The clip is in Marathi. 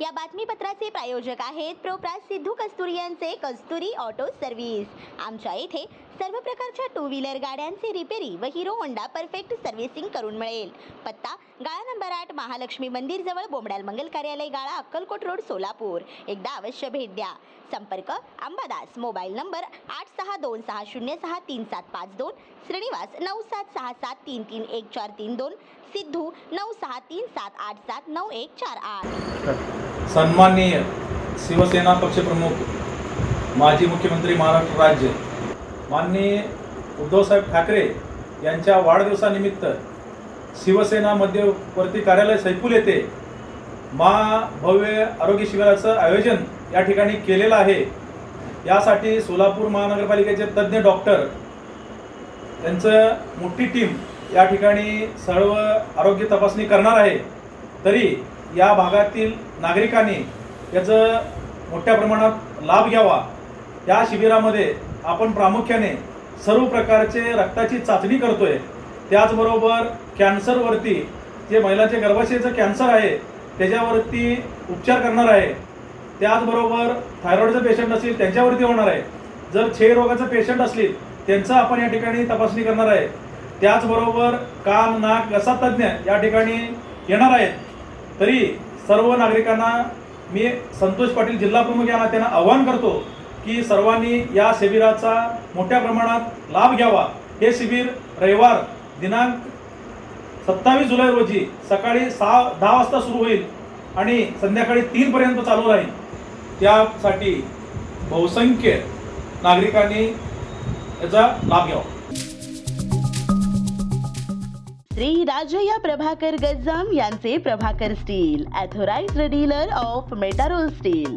या बातमीपत्राचे प्रायोजक आहेत प्रोप्रास सिद्धू कस्तुरी यांचे कस्तुरी ऑटो सर्व्हिस. आमच्या येथे सर्व प्रकारच्या टू व्हीलर गाड्यांचे रिपेरी व हिरो होंडा परफेक्ट सर्व्हिसिंग करून मिळेल. पत्ता गाळा नंबर आठ महालक्ष्मी मंदिर जवळ बोमडाल मंगल कार्यालय गाळा अक्कलकोट रोड सोलापूर. एकदा अवश्य भेट द्या. संपर्क अंबादास मोबाईल नंबर आठ सहा दोन सहा शून्य सहा तीन सात पाच दोन श्रीनिवास नऊ सात सहा सात तीन तीन एक चार तीन दोन सिद्धू नऊ सहा तीन सात आठ सात नऊ एक चार आठ. सन्माननीय शिवसेना पक्षप्रमुख माजी मुख्यमंत्री महाराष्ट्र राज्य माननीय उद्धवसाहेब ठाकरे यांच्या वाढदिवसानिमित्त शिवसेना मध्यवर्ती कार्यालय सैफुल येथे महाभव्य आरोग्य शिबिराचं आयोजन या ठिकाणी केलेलं आहे. यासाठी सोलापूर महानगरपालिकेचे तज्ज्ञ डॉक्टर त्यांचं मोठी टीम या ठिकाणी सर्व आरोग्य तपासणी करणार आहे. तरी या भागातील नागरिकांनी याचं मोठ्या प्रमाणात लाभ घ्यावा. या शिबिरामध्ये आपण प्रामुख्याने सर्व प्रकारचे रक्ताची चाचणी करतोय. त्याचबरोबर कॅन्सरवरती जे महिलांचे गर्भाशयाचं कॅन्सर आहे त्याच्यावरती उपचार करणार आहे. त्याचबरोबर थायरॉईडचं पेशंट असतील त्यांच्यावरती होणार आहे. जर क्षयरोगाचं पेशंट असतील त्यांचं आपण या ठिकाणी तपासणी करणार आहे. त्याचबरोबर कान नाक घसा तज्ज्ञ या ठिकाणी येणार आहेत. तरी सर्व नागरिकांना मी संतोष पाटील जिल्हा प्रमुख यांना त्यांना आवाहन करतो की सर्वांनी या शिबिराचा मोठ्या प्रमाणात लाभ घ्यावा. हे शिबिर रविवार दिनांक सत्तावीस जुलै रोजी सकाळी सहा दहा वाजता सुरू होईल. आणि संध्याकाळी तीनपर्यंत चालू राहील. त्यासाठी बहुसंख्य नागरिकांनी याचा लाभ घ्यावा. श्री राजया प्रभाकर गज्जाम यांचे Prabhakar steel authorised dealer of Metarol steel.